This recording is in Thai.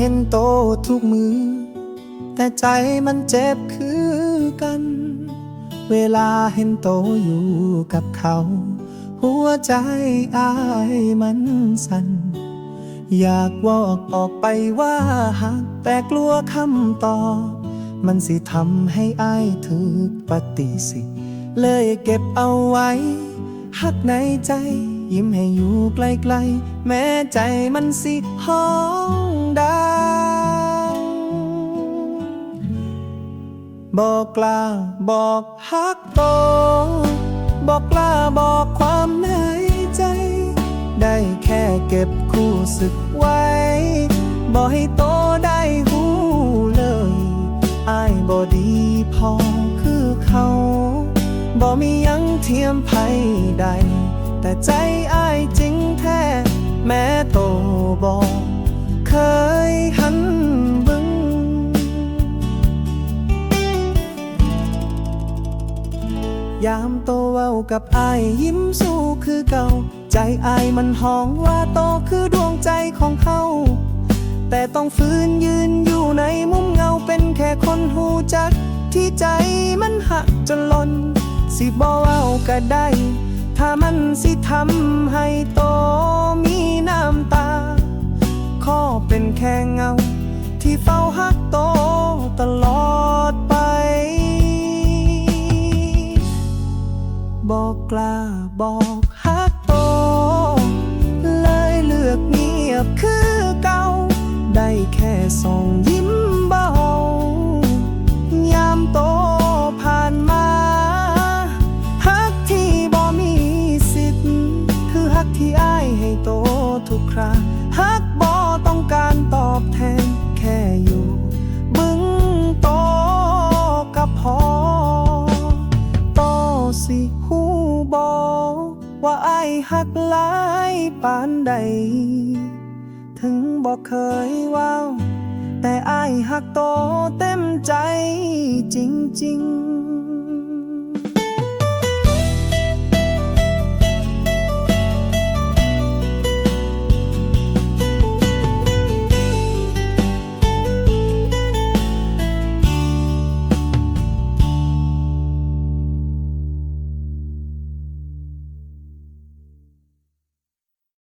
เห็นโตทุกมือ แต่ใจมันเจ็บคือกัน เวลาเห็นโตอยู่กับเขา หัวใจอายมันสั่น อยากบอกออกไปว่าหักแต่กลัวคำตอบมันสิทำให้อายถึกปฏิเสิ เลยเก็บเอาไว้หักในใจ ยิ้มให้อยู่ไกลๆ แม้ใจมันสิห้องดังบอกกล้าบอกฮักโต บอกกล้าบอกความในใจ ได้แค่เก็บคู่สึกไว้ บอกให้โตได้หูเลยอายบอดีพอคือเขา บอกมียังเทียมไผใด แต่ใจอายจริงแท้ แม้โตบอกเคยหันบึง ยามโตเว้ากับอายยิ้มสู้คือเก่า ใจอายมันห้องว่าโตคือดวงใจของเขาแต่ต้องฟื้นยืนอยู่ในมุมเงาเป็นแค่คนหูจัก ที่ใจมันหักจนล่นสิบอเว้าก็ได้ สิทำให้โตมีน้ำตา ขอเป็นแค่เงา ที่เฝ้าหักโตตลอดไป บอกกล้าบอกฮัก ว่าไอ้หักหลายปานใด ถึงบอกเคยว่าแต่ไอ้หักโตเต็มใจจริงๆ